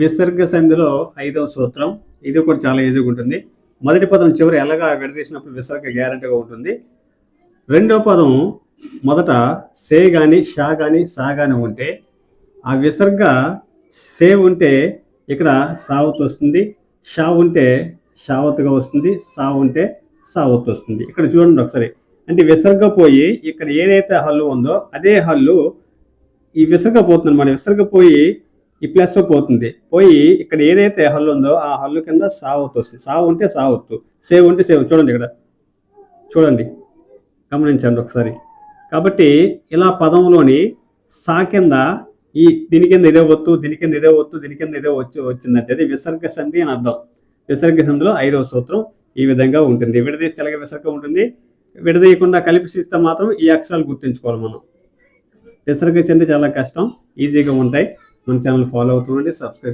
విసర్గ సంధిలో ఐదవ సూత్రం ఇది కూడా చాలా ఈజీగా ఉంటుంది. మొదటి పదం చివరి ఎలాగా విడదీసినప్పుడు విసర్గ గ్యారంటీగా ఉంటుంది. రెండవ పదం మొదట సే కానీ షా కానీ సా కానీ ఉంటే ఆ విసర్గ సే ఉంటే ఇక్కడ సావత్ వస్తుంది. షా ఉంటే షావత్గా వస్తుంది. సా ఉంటే సావత్ వస్తుంది. ఇక్కడ చూడండి ఒకసారి. అంటే విసర్గ పోయి ఇక్కడ ఏదైతే హల్లు ఉందో అదే హల్లు ఈ విసర్గ పోతుంది అనమాట విసర్గ పోయి ఈ ప్లస్ పోతుంది. పోయి ఇక్కడ ఏదైతే హల్లు ఉందో ఆ హల్లు కింద సావత్తు వస్తుంది. సావు ఉంటే సావత్తు సేవ్ ఉంటే సేవ్. చూడండి ఇక్కడ. చూడండి. గమనించండి ఒకసారి. కాబట్టి ఇలా పదంలోని సా కింద ఈ దీని కింద ఇదే వత్తు దీని కింద ఇదే వత్తు దీని కింద ఇదే వచ్చి వచ్చిందంటే అది విసర్గ సంధి అని అర్థం. విసర్గ సంధిలో ఐదవ సూత్రం ఈ విధంగా ఉంటుంది. విడదీసి తెలగ విసర్గ ఉంటుంది? విడదీయకుండా కలిపిస్తే మాత్రం ఈ అక్షరాలు గుర్తుంచుకోవాలి మనం. విసర్గ సంధి చాలా కష్టం ఈజీగా ఉంటాయి. మన ఛానల్ ఫాలో అవుతుండండి సబ్స్క్రైబ్